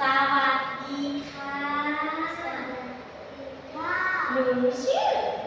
สวัสดีค่ะหนูชื่อ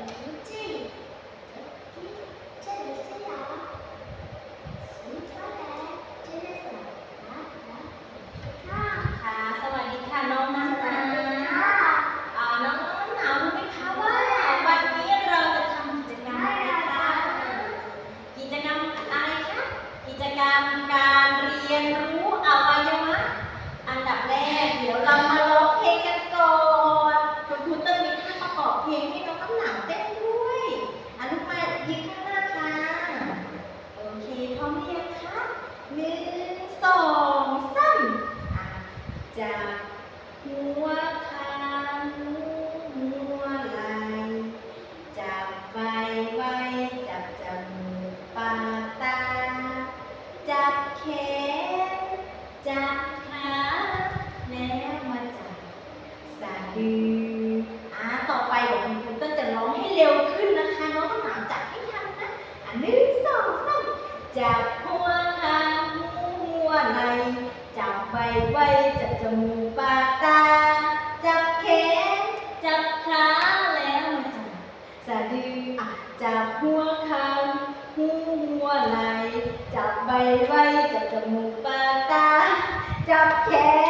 เร็วขึ้นนะคะน้องต้นหาวจับให้ทันนะอันหนึ่งสองสามจับหัวหางหัวไหลจับใบใบจับจมูกปากตา จับแขนจับขาแล้วจับสะดือจับหัวคางหัวไหลจับใบใบจับจมูกปากตา จับแขน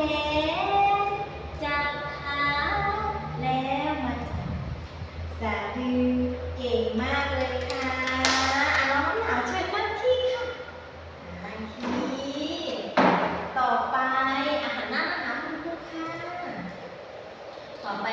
เจัขาแล้วมาสาธุเก่งมากเลยค่ะน้องหนาวช่วยนั่ที่ค่ะนั่ที่ต่อไปอาหารน้าคุณครูค่ะต่อไป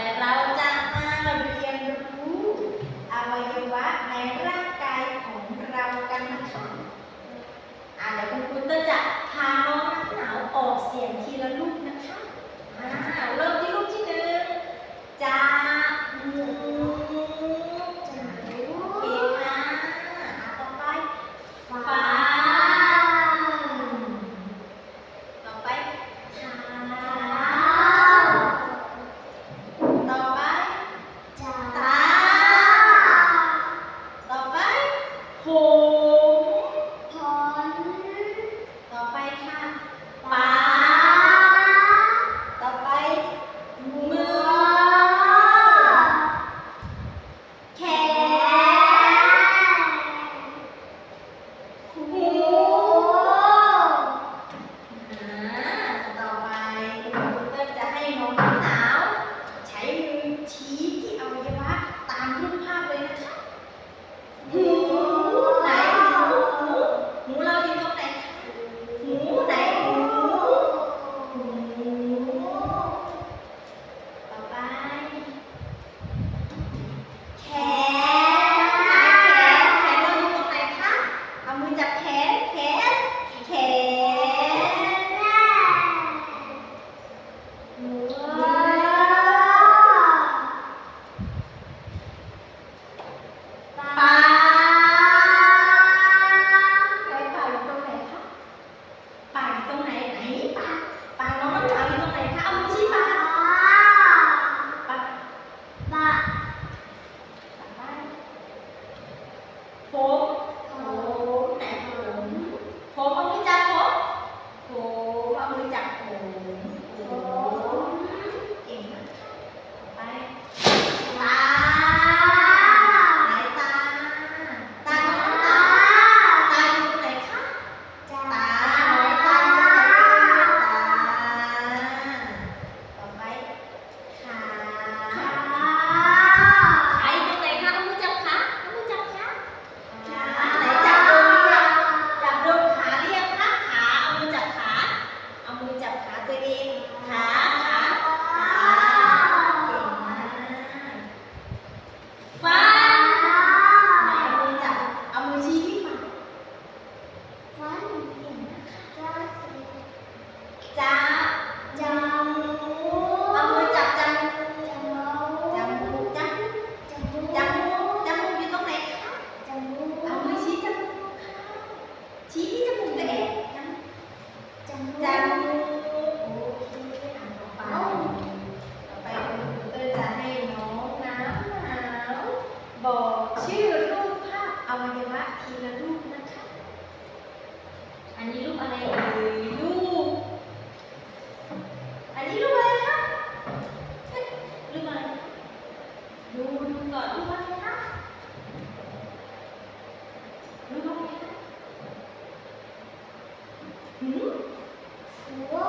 หัว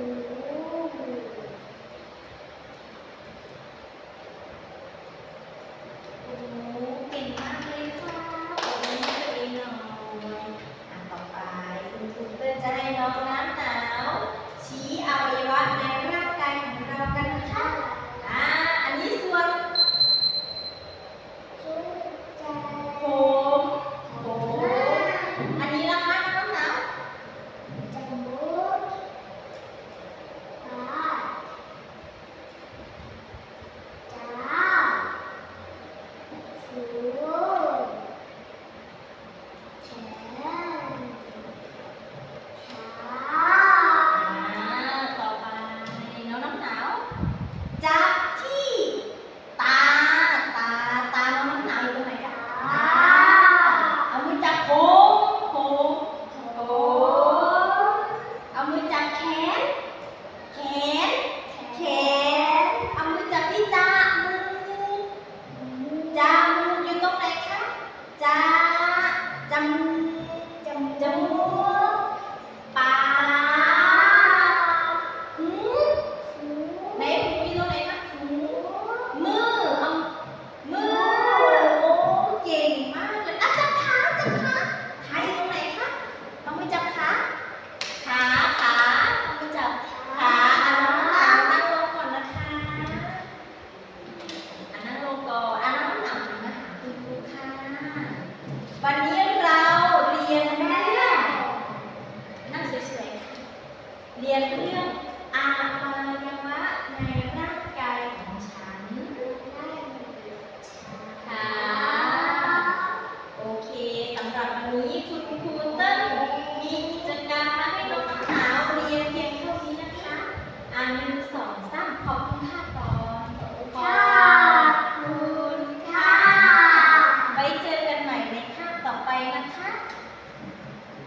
Thank you.